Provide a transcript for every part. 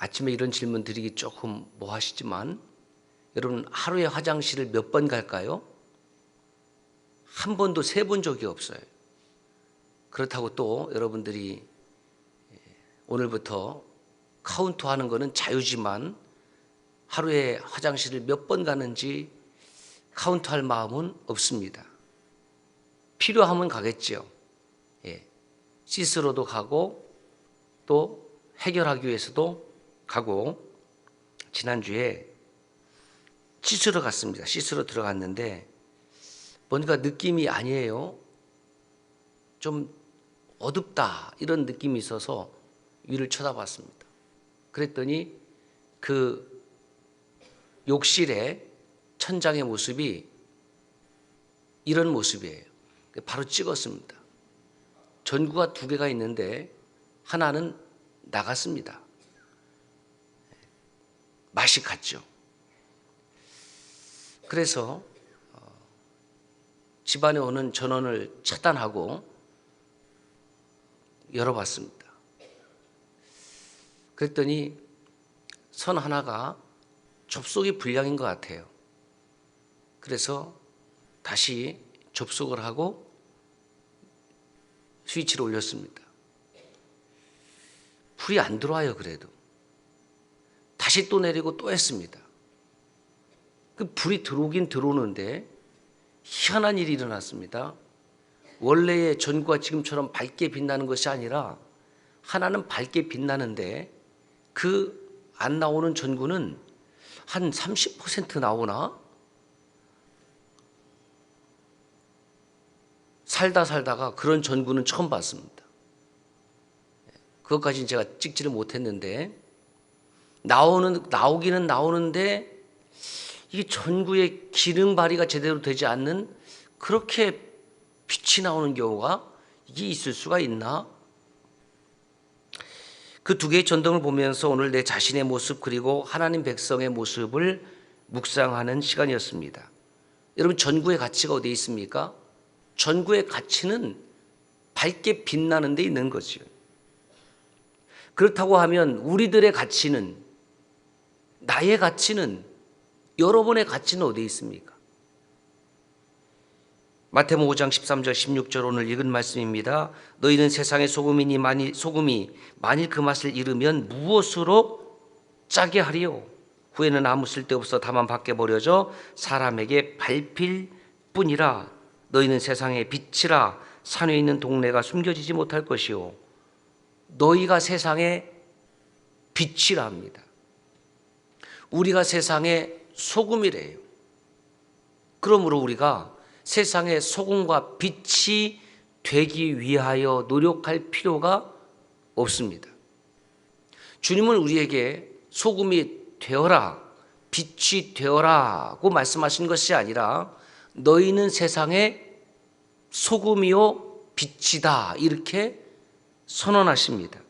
아침에 이런 질문 드리기 조금 뭐 하시지만 여러분 하루에 화장실을 몇 번 갈까요? 한 번도 세 본 적이 없어요. 그렇다고 또 여러분들이 오늘부터 카운트 하는 거는 자유지만 하루에 화장실을 몇 번 가는지 카운트 할 마음은 없습니다. 필요하면 가겠지요. 예. 씻으러도 가고 또 해결하기 위해서도 가고 지난주에 씻으러 갔습니다. 씻으러 들어갔는데 뭔가 느낌이 아니에요. 좀 어둡다 이런 느낌이 있어서 위를 쳐다봤습니다. 그랬더니 그 욕실의 천장의 모습이 이런 모습이에요. 바로 찍었습니다. 전구가 두 개가 있는데 하나는 나갔습니다. 맛이 갔죠. 그래서 어, 집안에 오는 전원을 차단하고 열어봤습니다. 그랬더니 선 하나가 접속이 불량인 것 같아요. 그래서 다시 접속을 하고 스위치를 올렸습니다. 불이 안 들어와요, 그래도. 다시 또 내리고 또 했습니다. 그 불이 들어오긴 들어오는데 희한한 일이 일어났습니다. 원래의 전구가 지금처럼 밝게 빛나는 것이 아니라 하나는 밝게 빛나는데 그 안 나오는 전구는 한 30% 나오나? 살다 살다가 그런 전구는 처음 봤습니다. 그것까지는 제가 찍지를 못했는데 나오는 나오기는 나오는데 이게 전구의 기능 발휘가 제대로 되지 않는 그렇게 빛이 나오는 경우가 이게 있을 수가 있나? 그 두 개의 전등을 보면서 오늘 내 자신의 모습 그리고 하나님 백성의 모습을 묵상하는 시간이었습니다. 여러분 전구의 가치가 어디에 있습니까? 전구의 가치는 밝게 빛나는 데 있는 거죠. 그렇다고 하면 우리들의 가치는 나의 가치는 여러분의 가치는 어디에 있습니까? 마태복음 5장 13절 16절 오늘 읽은 말씀입니다. 너희는 세상의 소금이니 만일 소금이 만일 그 맛을 잃으면 무엇으로 짜게 하리요? 후에는 아무 쓸데없어 다만 밖에 버려져 사람에게 밟힐 뿐이라 너희는 세상의 빛이라 산에 있는 동네가 숨겨지지 못할 것이요 너희가 세상의 빛이라 합니다. 우리가 세상의 소금이래요. 그러므로 우리가 세상의 소금과 빛이 되기 위하여 노력할 필요가 없습니다. 주님은 우리에게 소금이 되어라, 빛이 되어라고 말씀하신 것이 아니라 너희는 세상의 소금이요 빛이다 이렇게 선언하십니다.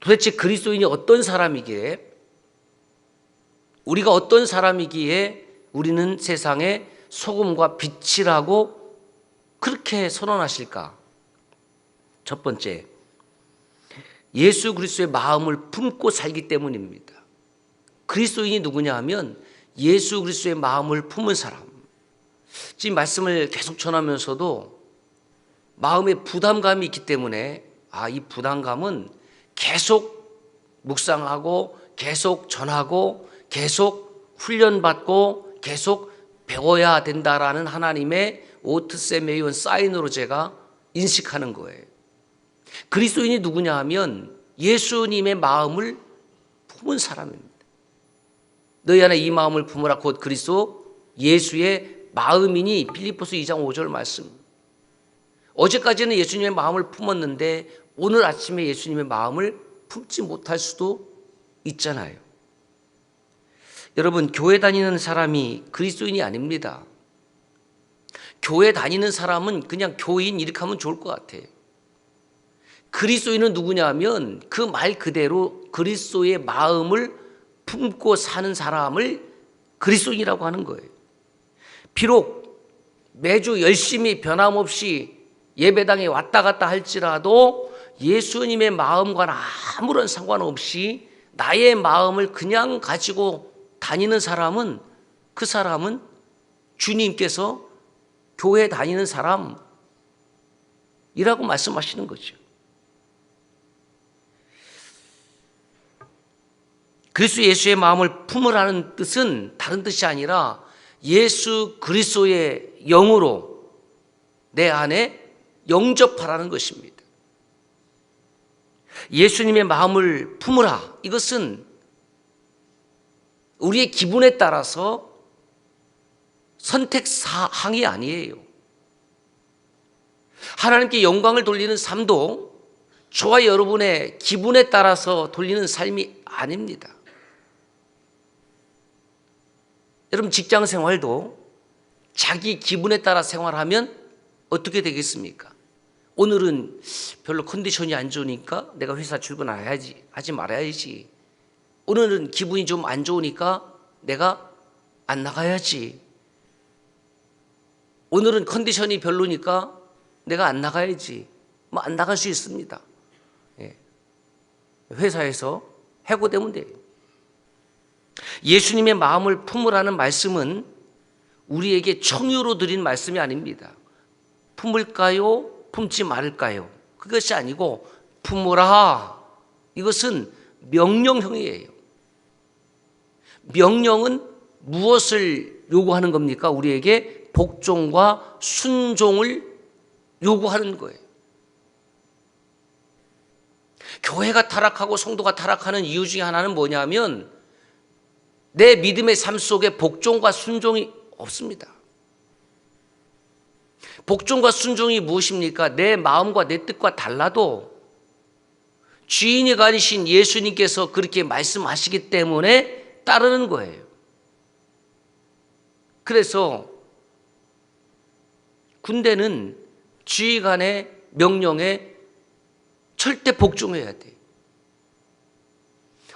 도대체 그리스도인이 어떤 사람이기에 우리가 어떤 사람이기에 우리는 세상의 소금과 빛이라고 그렇게 선언하실까? 첫 번째, 예수 그리스도의 마음을 품고 살기 때문입니다. 그리스도인이 누구냐 하면 예수 그리스도의 마음을 품은 사람. 지금 말씀을 계속 전하면서도 마음에 부담감이 있기 때문에 아, 이 부담감은 계속 묵상하고 계속 전하고 계속 훈련받고 계속 배워야 된다라는 하나님의 오트세 메이온 사인으로 제가 인식하는 거예요. 그리스도인이 누구냐 하면 예수님의 마음을 품은 사람입니다. 너희 안에 이 마음을 품으라 곧 그리스도 예수의 마음이니 빌립보서 2장 5절 말씀. 어제까지는 예수님의 마음을 품었는데 오늘 아침에 예수님의 마음을 품지 못할 수도 있잖아요. 여러분, 교회 다니는 사람이 그리스도인이 아닙니다. 교회 다니는 사람은 그냥 교인 이렇게 하면 좋을 것 같아요. 그리스도인은 누구냐 하면 그 말 그대로 그리스도의 마음을 품고 사는 사람을 그리스도인이라고 하는 거예요. 비록 매주 열심히 변함없이 예배당에 왔다 갔다 할지라도 예수님의 마음과는 아무런 상관없이 나의 마음을 그냥 가지고 다니는 사람은 그 사람은 주님께서 교회 다니는 사람이라고 말씀하시는 거죠. 그리스도 예수의 마음을 품으라는 뜻은 다른 뜻이 아니라 예수 그리스도의 영으로 내 안에 영접하라는 것입니다. 예수님의 마음을 품으라. 이것은 우리의 기분에 따라서 선택 사항이 아니에요. 하나님께 영광을 돌리는 삶도 저와 여러분의 기분에 따라서 돌리는 삶이 아닙니다. 여러분 직장 생활도 자기 기분에 따라 생활하면 어떻게 되겠습니까? 오늘은 별로 컨디션이 안 좋으니까 내가 회사 출근 안 해야지 하지 말아야지. 오늘은 기분이 좀 안 좋으니까 내가 안 나가야지. 오늘은 컨디션이 별로니까 내가 안 나가야지. 뭐 안 나갈 수 있습니다. 예. 회사에서 해고되면 돼요. 예수님의 마음을 품으라는 말씀은 우리에게 청유로 드린 말씀이 아닙니다. 품을까요? 품지 말까요? 그것이 아니고 품으라. 이것은 명령형이에요. 명령은 무엇을 요구하는 겁니까? 우리에게 복종과 순종을 요구하는 거예요. 교회가 타락하고 성도가 타락하는 이유 중에 하나는 뭐냐면 내 믿음의 삶 속에 복종과 순종이 없습니다. 복종과 순종이 무엇입니까? 내 마음과 내 뜻과 달라도 주인이 가리신 예수님께서 그렇게 말씀하시기 때문에 따르는 거예요. 그래서 군대는 지휘관의 명령에 절대 복종해야 돼.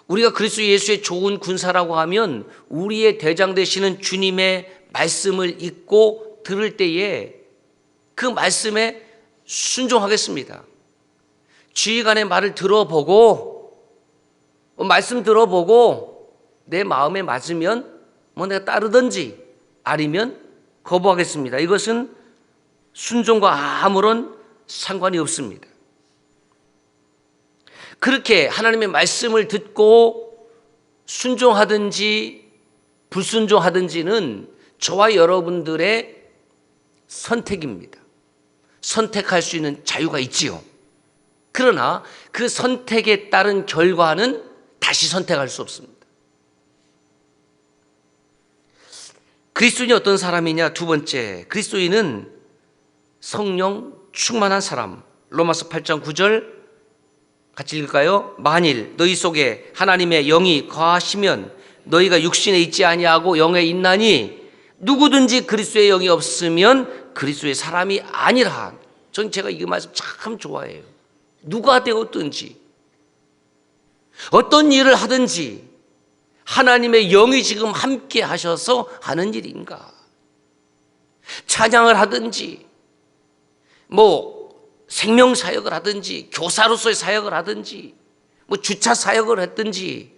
우리가 그리스도 예수의 좋은 군사라고 하면 우리의 대장 되시는 주님의 말씀을 읽고 들을 때에 그 말씀에 순종하겠습니다. 지휘관의 말을 들어보고 말씀 들어보고 내 마음에 맞으면 뭐 내가 따르든지 아니면 거부하겠습니다. 이것은 순종과 아무런 상관이 없습니다. 그렇게 하나님의 말씀을 듣고 순종하든지 불순종하든지는 저와 여러분들의 선택입니다. 선택할 수 있는 자유가 있지요. 그러나 그 선택에 따른 결과는 다시 선택할 수 없습니다. 그리스도인이 어떤 사람이냐? 두 번째, 그리스도인은 성령 충만한 사람. 로마서 8장 9절 같이 읽을까요? 만일 너희 속에 하나님의 영이 거하시면 너희가 육신에 있지 아니하고 영에 있나니 누구든지 그리스도의 영이 없으면 그리스도의 사람이 아니라. 전 제가 이 말씀 참 좋아해요. 누가 되었든지 어떤 일을 하든지 하나님의 영이 지금 함께 하셔서 하는 일인가? 찬양을 하든지 뭐 생명 사역을 하든지 교사로서의 사역을 하든지 뭐 주차 사역을 했든지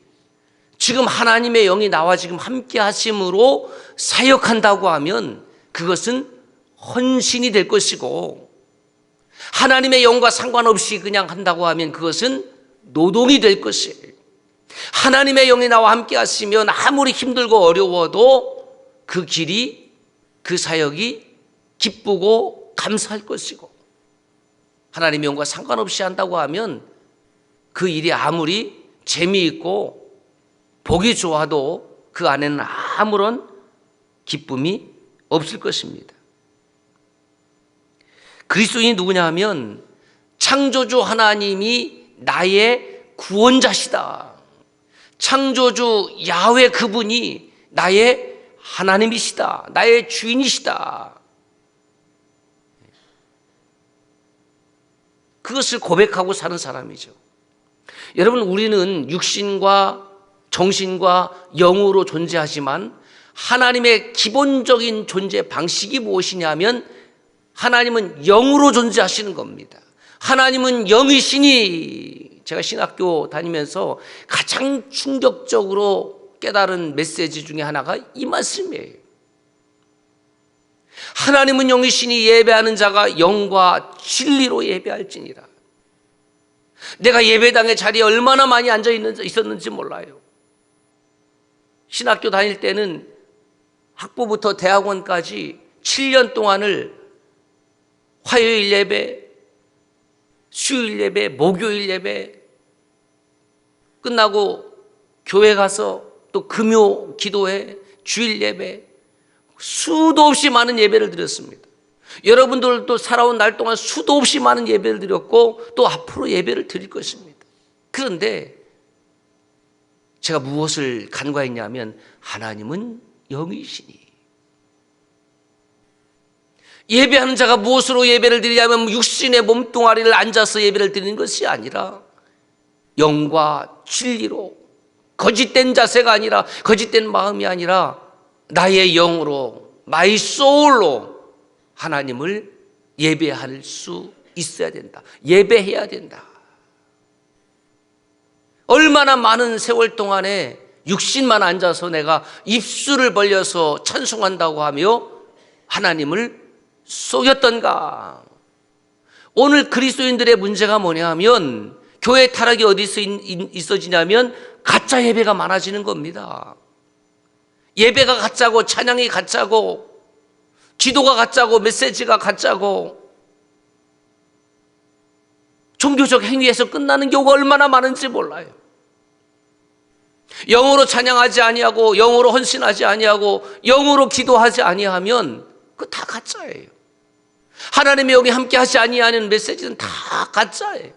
지금 하나님의 영이 나와 지금 함께 하심으로 사역한다고 하면 그것은 헌신이 될 것이고 하나님의 영과 상관없이 그냥 한다고 하면 그것은 노동이 될 것이에요. 하나님의 영이 나와 함께 하시면 아무리 힘들고 어려워도 그 길이 그 사역이 기쁘고 감사할 것이고 하나님의 영과 상관없이 한다고 하면 그 일이 아무리 재미있고 보기 좋아도 그 안에는 아무런 기쁨이 없을 것입니다. 그리스도인이 누구냐 하면 창조주 하나님이 나의 구원자시다. 창조주 야훼 그분이 나의 하나님이시다. 나의 주인이시다. 그것을 고백하고 사는 사람이죠. 여러분, 우리는 육신과 정신과 영으로 존재하지만 하나님의 기본적인 존재 방식이 무엇이냐면 하나님은 영으로 존재하시는 겁니다. 하나님은 영이시니 제가 신학교 다니면서 가장 충격적으로 깨달은 메시지 중에 하나가 이 말씀이에요. 하나님은 영이시니 예배하는 자가 영과 진리로 예배할지니라. 내가 예배당의 자리에 얼마나 많이 앉아 있었는지 몰라요. 신학교 다닐 때는 학부부터 대학원까지 7년 동안을 화요일 예배, 수요일 예배, 목요일 예배 끝나고 교회 가서 또 금요 기도회, 주일 예배 수도 없이 많은 예배를 드렸습니다. 여러분들도 살아온 날 동안 수도 없이 많은 예배를 드렸고 또 앞으로 예배를 드릴 것입니다. 그런데 제가 무엇을 간과했냐면 하나님은 영이시니 예배하는 자가 무엇으로 예배를 드리냐면 육신의 몸뚱아리를 앉아서 예배를 드리는 것이 아니라 영과 진리로 거짓된 자세가 아니라 거짓된 마음이 아니라 나의 영으로 마이 소울로 하나님을 예배할 수 있어야 된다. 예배해야 된다. 얼마나 많은 세월 동안에 육신만 앉아서 내가 입술을 벌려서 찬송한다고 하며 하나님을 속였던가? 오늘 그리스도인들의 문제가 뭐냐 하면 교회 타락이 어디서 있어지냐면 가짜 예배가 많아지는 겁니다. 예배가 가짜고 찬양이 가짜고 기도가 가짜고 메시지가 가짜고 종교적 행위에서 끝나는 경우가 얼마나 많은지 몰라요. 영으로 찬양하지 아니하고 영으로 헌신하지 아니하고 영으로 기도하지 아니하면 그 다 가짜예요. 하나님의 영이 함께 하지 아니하는 메시지는 다 가짜예요.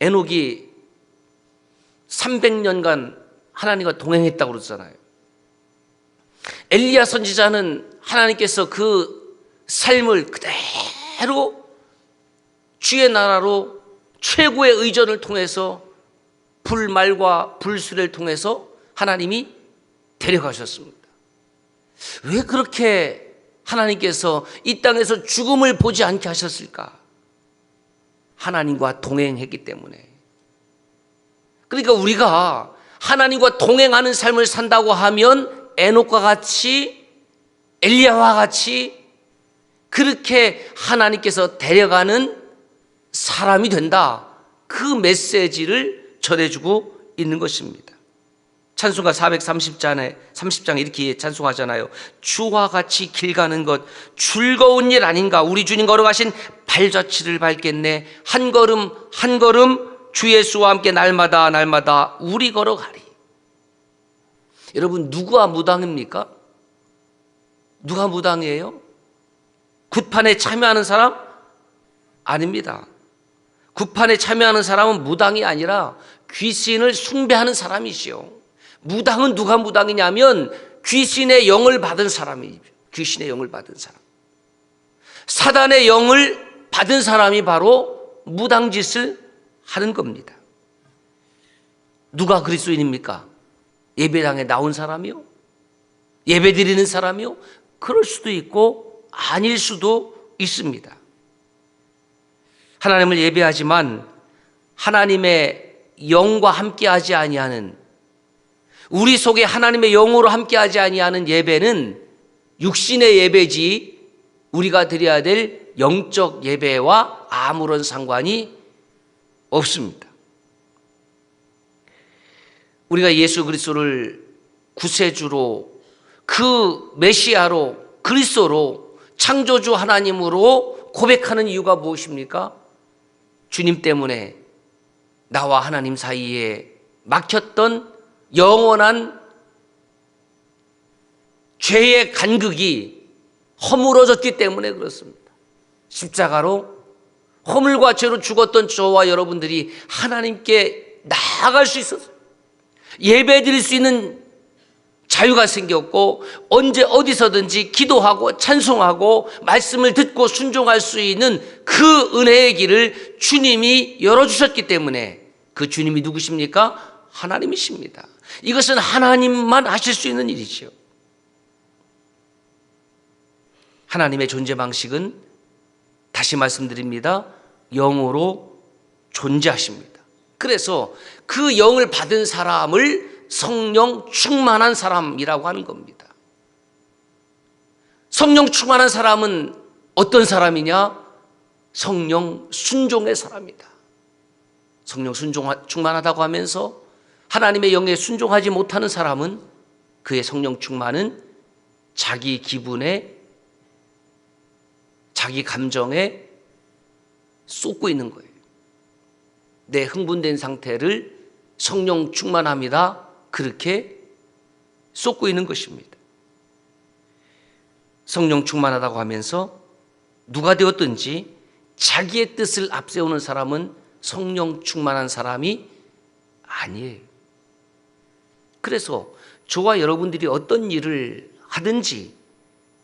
에녹이 300년간 하나님과 동행했다고 그러잖아요. 엘리야 선지자는 하나님께서 그 삶을 그대로 주의 나라로 최고의 의전을 통해서 불말과 불수를 통해서 하나님이 데려가셨습니다. 왜 그렇게 하나님께서 이 땅에서 죽음을 보지 않게 하셨을까? 하나님과 동행했기 때문에. 그러니까 우리가 하나님과 동행하는 삶을 산다고 하면 에녹과 같이 엘리야와 같이 그렇게 하나님께서 데려가는 사람이 된다. 그 메시지를 전해주고 있는 것입니다. 찬송가 430장에 30장 이렇게 찬송하잖아요. 주와 같이 길 가는 것 즐거운 일 아닌가? 우리 주님 걸어가신 발자취를 밟겠네. 한 걸음 한 걸음 주 예수와 함께 날마다 날마다 우리 걸어가리. 여러분 누구와 무당입니까? 누가 무당이에요? 굿판에 참여하는 사람? 아닙니다. 굿판에 참여하는 사람은 무당이 아니라 귀신을 숭배하는 사람이시요. 무당은 누가 무당이냐면 귀신의 영을 받은 사람이 귀신의 영을 받은 사람. 사단의 영을 받은 사람이 바로 무당짓을 하는 겁니다. 누가 그리스도인입니까? 예배당에 나온 사람이요? 예배 드리는 사람이요? 그럴 수도 있고 아닐 수도 있습니다. 하나님을 예배하지만 하나님의 영과 함께하지 아니하는 우리 속에 하나님의 영으로 함께하지 아니하는 예배는 육신의 예배지 우리가 드려야 될 영적 예배와 아무런 상관이 없습니다. 우리가 예수 그리스도를 구세주로 그 메시아로 그리스도로 창조주 하나님으로 고백하는 이유가 무엇입니까? 주님 때문에 나와 하나님 사이에 막혔던 영원한 죄의 간극이 허물어졌기 때문에 그렇습니다. 십자가로 허물과 죄로 죽었던 저와 여러분들이 하나님께 나아갈 수 있었어요. 예배 드릴 수 있는 자유가 생겼고 언제 어디서든지 기도하고 찬송하고 말씀을 듣고 순종할 수 있는 그 은혜의 길을 주님이 열어주셨기 때문에 그 주님이 누구십니까? 하나님이십니다. 이것은 하나님만 하실 수 있는 일이지요. 하나님의 존재 방식은 다시 말씀드립니다. 영으로 존재하십니다. 그래서 그 영을 받은 사람을 성령 충만한 사람이라고 하는 겁니다. 성령 충만한 사람은 어떤 사람이냐? 성령 순종의 사람이다. 성령 순종 충만하다고 하면서 하나님의 영에 순종하지 못하는 사람은 그의 성령 충만은 자기 기분에 자기 감정에 쏟고 있는 거예요. 내 흥분된 상태를 성령 충만합니다. 그렇게 쏟고 있는 것입니다. 성령 충만하다고 하면서 누가 되었든지 자기의 뜻을 앞세우는 사람은 성령 충만한 사람이 아니에요. 그래서 저와 여러분들이 어떤 일을 하든지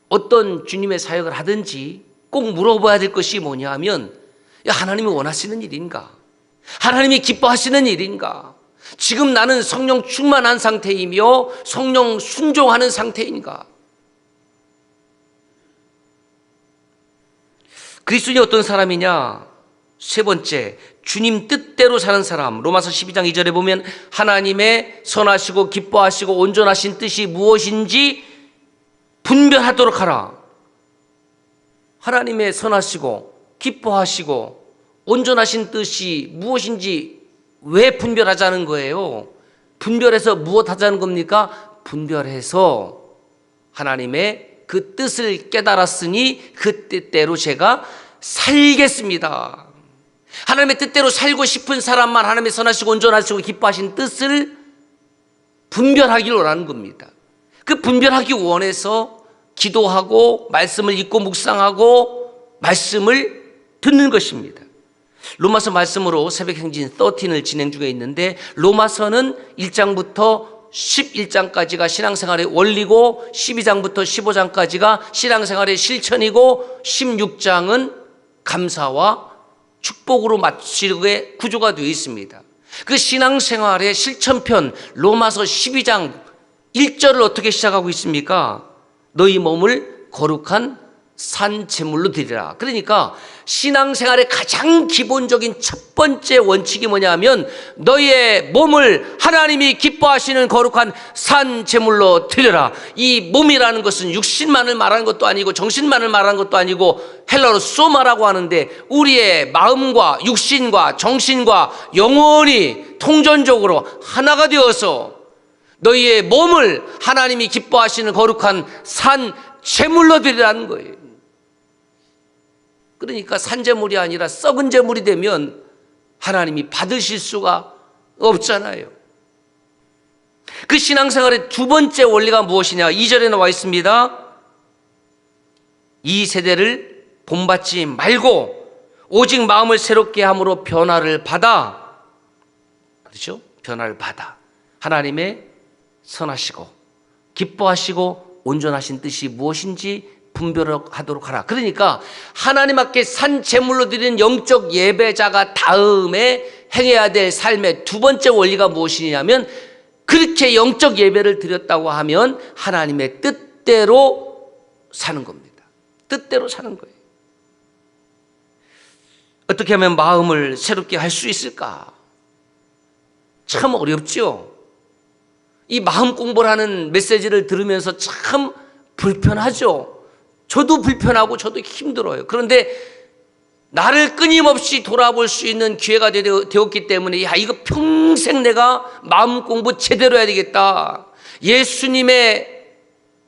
어떤 주님의 사역을 하든지 꼭 물어봐야 될 것이 뭐냐 하면 야, 하나님이 원하시는 일인가? 하나님이 기뻐하시는 일인가? 지금 나는 성령 충만한 상태이며 성령 순종하는 상태인가? 그리스도인이 어떤 사람이냐? 세 번째, 주님 뜻대로 사는 사람. 로마서 12장 2절에 보면 하나님의 선하시고 기뻐하시고 온전하신 뜻이 무엇인지 분별하도록 하라. 하나님의 선하시고 기뻐하시고 온전하신 뜻이 무엇인지 왜 분별하자는 거예요? 분별해서 무엇 하자는 겁니까? 분별해서 하나님의 그 뜻을 깨달았으니 그 뜻대로 제가 살겠습니다. 하나님의 뜻대로 살고 싶은 사람만 하나님의 선하시고 온전하시고 기뻐하신 뜻을 분별하기를 원하는 겁니다. 그 분별하기 원해서 기도하고 말씀을 읽고 묵상하고 말씀을 듣는 것입니다. 로마서 말씀으로 새벽 행진 13을 진행 중에 있는데 로마서는 1장부터 11장까지가 신앙생활의 원리고 12장부터 15장까지가 신앙생활의 실천이고 16장은 감사와 축복으로 마치게 구조가 되어 있습니다. 그 신앙생활의 실천편 로마서 12장 1절을 어떻게 시작하고 있습니까? 너희 몸을 거룩한 산 제물로 드리라. 그러니까 신앙생활의 가장 기본적인 첫 번째 원칙이 뭐냐면 너희의 몸을 하나님이 기뻐하시는 거룩한 산 제물로 드려라. 이 몸이라는 것은 육신만을 말하는 것도 아니고 정신만을 말하는 것도 아니고 헬라로 소마라고 하는데 우리의 마음과 육신과 정신과 영혼이 통전적으로 하나가 되어서 너희의 몸을 하나님이 기뻐하시는 거룩한 산 제물로 드리라는 거예요. 그러니까 산재물이 아니라 썩은 재물이 되면 하나님이 받으실 수가 없잖아요. 그 신앙생활의 두 번째 원리가 무엇이냐? 2절에 나와 있습니다. 이 세대를 본받지 말고 오직 마음을 새롭게 함으로 변화를 받아. 그렇죠? 변화를 받아. 하나님의 선하시고 기뻐하시고 온전하신 뜻이 무엇인지 분별하도록 하라. 그러니까 하나님 앞에 산 제물로 드리는 영적 예배자가 다음에 행해야 될 삶의 두 번째 원리가 무엇이냐면 그렇게 영적 예배를 드렸다고 하면 하나님의 뜻대로 사는 겁니다. 뜻대로 사는 거예요. 어떻게 하면 마음을 새롭게 할 수 있을까? 참 어렵죠. 이 마음 공부를 하는 메시지를 들으면서 참 불편하죠. 저도 불편하고 저도 힘들어요. 그런데 나를 끊임없이 돌아볼 수 있는 기회가 되었기 때문에 야 이거 평생 내가 마음 공부 제대로 해야 되겠다. 예수님의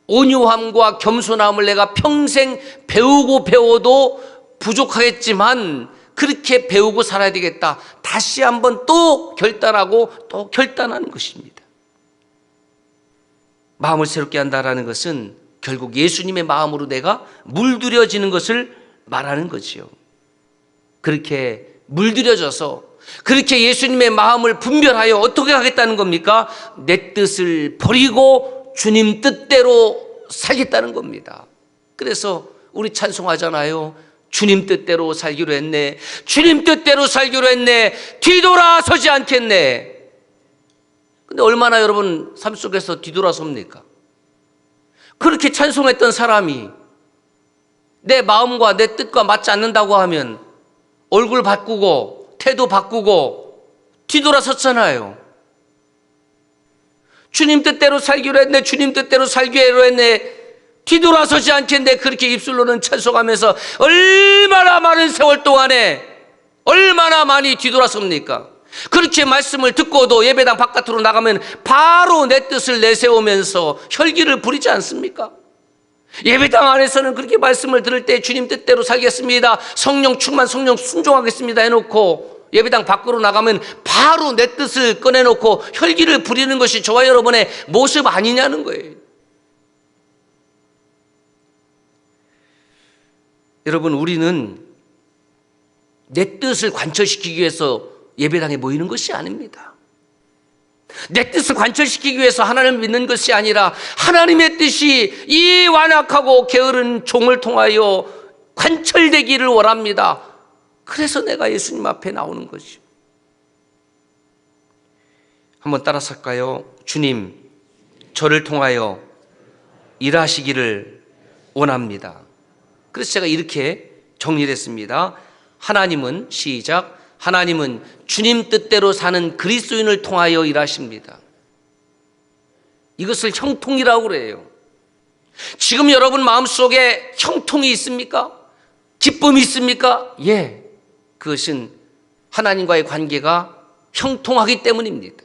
온유함과 겸손함을 내가 평생 배우고 배워도 부족하겠지만 그렇게 배우고 살아야 되겠다. 다시 한번 또 결단하고 또 결단하는 것입니다. 마음을 새롭게 한다라는 것은 결국 예수님의 마음으로 내가 물들여지는 것을 말하는 거지요. 그렇게 물들여져서 그렇게 예수님의 마음을 분별하여 어떻게 하겠다는 겁니까? 내 뜻을 버리고 주님 뜻대로 살겠다는 겁니다. 그래서 우리 찬송하잖아요. 주님 뜻대로 살기로 했네. 주님 뜻대로 살기로 했네. 뒤돌아서지 않겠네. 근데 얼마나 여러분 삶 속에서 뒤돌아섭니까? 그렇게 찬송했던 사람이 내 마음과 내 뜻과 맞지 않는다고 하면 얼굴 바꾸고 태도 바꾸고 뒤돌아섰잖아요. 주님 뜻대로 살기로 했네. 주님 뜻대로 살기로 했네. 뒤돌아서지 않겠네. 그렇게 입술로는 찬송하면서 얼마나 많은 세월 동안에 얼마나 많이 뒤돌아섭니까? 그렇게 말씀을 듣고도 예배당 바깥으로 나가면 바로 내 뜻을 내세우면서 혈기를 부리지 않습니까? 예배당 안에서는 그렇게 말씀을 들을 때 주님 뜻대로 살겠습니다. 성령 충만, 성령 순종하겠습니다. 해놓고 예배당 밖으로 나가면 바로 내 뜻을 꺼내놓고 혈기를 부리는 것이 저와 여러분의 모습 아니냐는 거예요. 여러분, 우리는 내 뜻을 관철시키기 위해서 예배당에 모이는 것이 아닙니다. 내 뜻을 관철시키기 위해서 하나님을 믿는 것이 아니라 하나님의 뜻이 이 완악하고 게으른 종을 통하여 관철되기를 원합니다. 그래서 내가 예수님 앞에 나오는 거죠. 한번 따라서 할까요? 주님, 저를 통하여 일하시기를 원합니다. 그래서 제가 이렇게 정리를 했습니다. 하나님은 시작 하나님은 주님 뜻대로 사는 그리스도인을 통하여 일하십니다. 이것을 형통이라고 그래요. 지금 여러분 마음속에 형통이 있습니까? 기쁨이 있습니까? 예. 그것은 하나님과의 관계가 형통하기 때문입니다.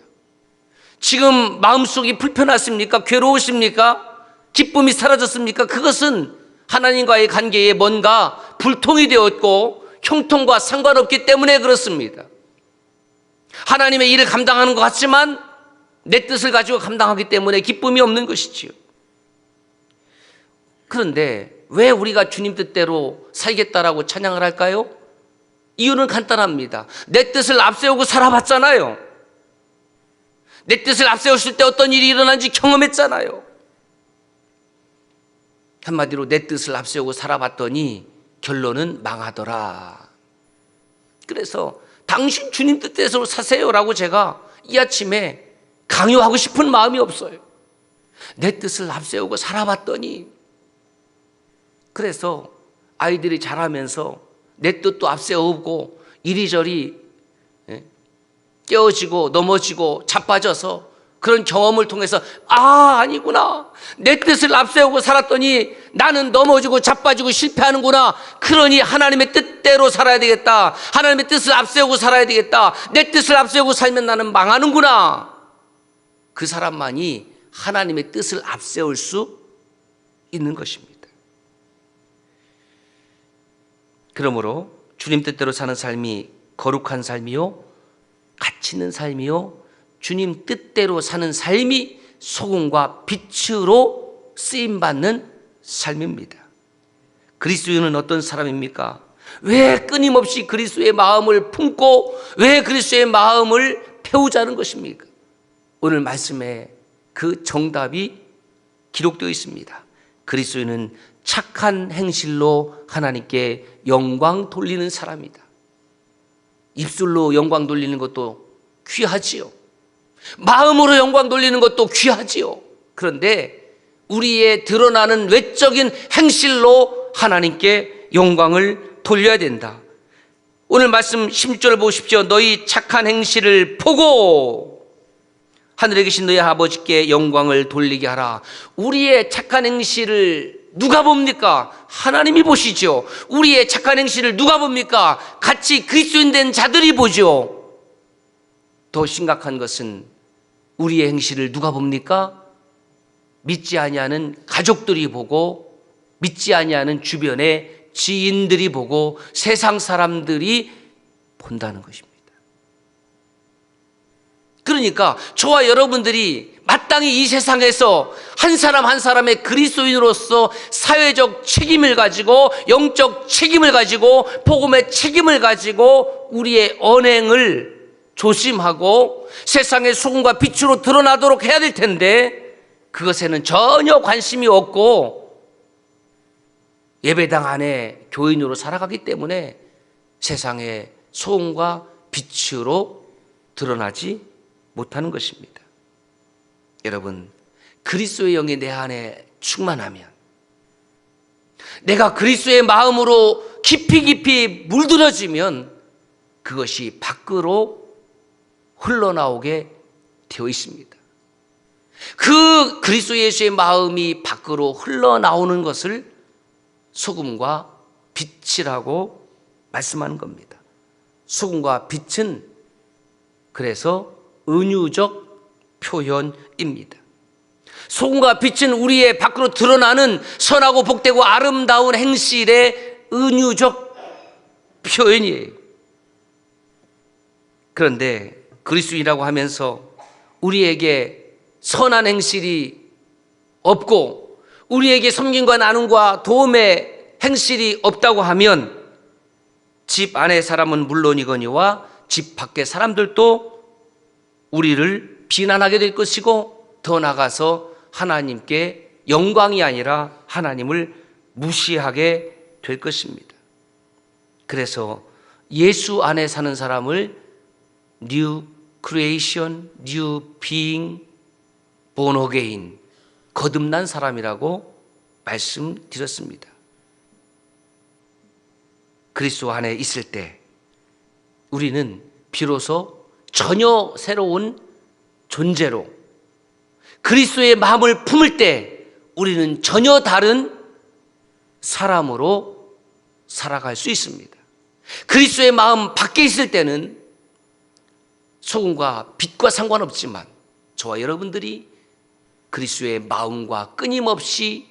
지금 마음속이 불편하십니까? 괴로우십니까? 기쁨이 사라졌습니까? 그것은 하나님과의 관계에 뭔가 불통이 되었고 형통과 상관없기 때문에 그렇습니다. 하나님의 일을 감당하는 것 같지만 내 뜻을 가지고 감당하기 때문에 기쁨이 없는 것이지요. 그런데 왜 우리가 주님 뜻대로 살겠다라고 찬양을 할까요? 이유는 간단합니다. 내 뜻을 앞세우고 살아봤잖아요. 내 뜻을 앞세웠을 때 어떤 일이 일어난지 경험했잖아요. 한마디로 내 뜻을 앞세우고 살아봤더니 결론은 망하더라. 그래서 당신 주님 뜻대로 사세요라고 제가 이 아침에 강요하고 싶은 마음이 없어요. 내 뜻을 앞세우고 살아봤더니 그래서 아이들이 자라면서 내 뜻도 앞세우고 이리저리 예, 깨어지고 넘어지고 자빠져서 그런 경험을 통해서 아 아니구나. 내 뜻을 앞세우고 살았더니 나는 넘어지고 자빠지고 실패하는구나. 그러니 하나님의 뜻대로 살아야 되겠다. 하나님의 뜻을 앞세우고 살아야 되겠다. 내 뜻을 앞세우고 살면 나는 망하는구나. 그 사람만이 하나님의 뜻을 앞세울 수 있는 것입니다. 그러므로 주님 뜻대로 사는 삶이 거룩한 삶이요 가치 있는 삶이요 주님 뜻대로 사는 삶이 소금과 빛으로 쓰임 받는 삶입니다. 그리스도인은 어떤 사람입니까? 왜 끊임없이 그리스도의 마음을 품고 왜 그리스도의 마음을 배우자는 것입니까? 오늘 말씀에 그 정답이 기록되어 있습니다. 그리스도인은 착한 행실로 하나님께 영광 돌리는 사람이다. 입술로 영광 돌리는 것도 귀하지요. 마음으로 영광 돌리는 것도 귀하지요. 그런데 우리의 드러나는 외적인 행실로 하나님께 영광을 돌려야 된다. 오늘 말씀 16절을 보십시오. 너희 착한 행실을 보고 하늘에 계신 너희 아버지께 영광을 돌리게 하라. 우리의 착한 행실을 누가 봅니까? 하나님이 보시죠. 우리의 착한 행실을 누가 봅니까? 같이 그리스도인 된 자들이 보죠. 더 심각한 것은 우리의 행실을 누가 봅니까? 믿지 아니하는 가족들이 보고 믿지 아니하는 주변의 지인들이 보고 세상 사람들이 본다는 것입니다. 그러니까 저와 여러분들이 마땅히 이 세상에서 한 사람 한 사람의 그리스도인으로서 사회적 책임을 가지고 영적 책임을 가지고 복음의 책임을 가지고 우리의 언행을 조심하고 세상의 소금과 빛으로 드러나도록 해야 될 텐데 그것에는 전혀 관심이 없고 예배당 안에 교인으로 살아가기 때문에 세상의 소금과 빛으로 드러나지 못하는 것입니다. 여러분, 그리스도의 영이 내 안에 충만하면 내가 그리스도의 마음으로 깊이 깊이 물들어지면 그것이 밖으로 흘러나오게 되어 있습니다. 그 그리스도 예수의 마음이 밖으로 흘러나오는 것을 소금과 빛이라고 말씀하는 겁니다. 소금과 빛은 그래서 은유적 표현입니다. 소금과 빛은 우리의 밖으로 드러나는 선하고 복되고 아름다운 행실의 은유적 표현이에요. 그런데 그리스도인이라고 하면서 우리에게 선한 행실이 없고 우리에게 섬김과 나눔과 도움의 행실이 없다고 하면 집 안의 사람은 물론이거니와 집 밖의 사람들도 우리를 비난하게 될 것이고 더 나아가서 하나님께 영광이 아니라 하나님을 무시하게 될 것입니다. 그래서 예수 안에 사는 사람을 new being, born again, 거듭난 사람이라고 말씀드렸습니다. 그리스도 안에 있을 때 우리는 비로소 전혀 새로운 존재로 그리스도의 마음을 품을 때 우리는 전혀 다른 사람으로 살아갈 수 있습니다. 그리스도의 마음 밖에 있을 때는 소금과 빛과 상관없지만 저와 여러분들이 그리스도의 마음과 끊임없이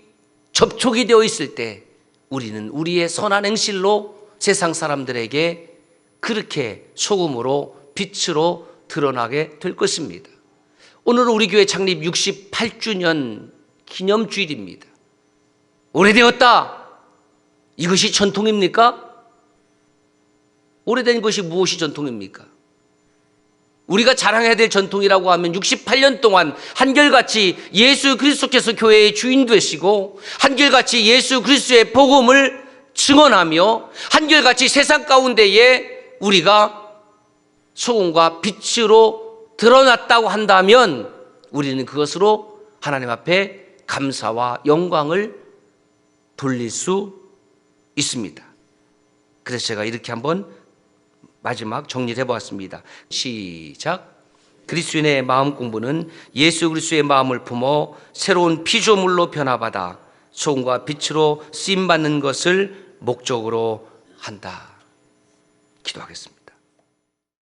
접촉이 되어 있을 때 우리는 우리의 선한 행실로 세상 사람들에게 그렇게 소금으로 빛으로 드러나게 될 것입니다. 오늘은 우리 교회 창립 68주년 기념주일입니다. 오래되었다. 이것이 전통입니까? 오래된 것이 무엇이 전통입니까? 우리가 자랑해야 될 전통이라고 하면 68년 동안 한결같이 예수 그리스도께서 교회의 주인 되시고 한결같이 예수 그리스도의 복음을 증언하며 한결같이 세상 가운데에 우리가 소금과 빛으로 드러났다고 한다면 우리는 그것으로 하나님 앞에 감사와 영광을 돌릴 수 있습니다. 그래서 제가 이렇게 한번 마지막 정리를 해보았습니다. 시작. 그리스도인의 마음 공부는 예수 그리스도의 마음을 품어 새로운 피조물로 변화받아 소금과 빛으로 쓰임 받는 것을 목적으로 한다. 기도하겠습니다.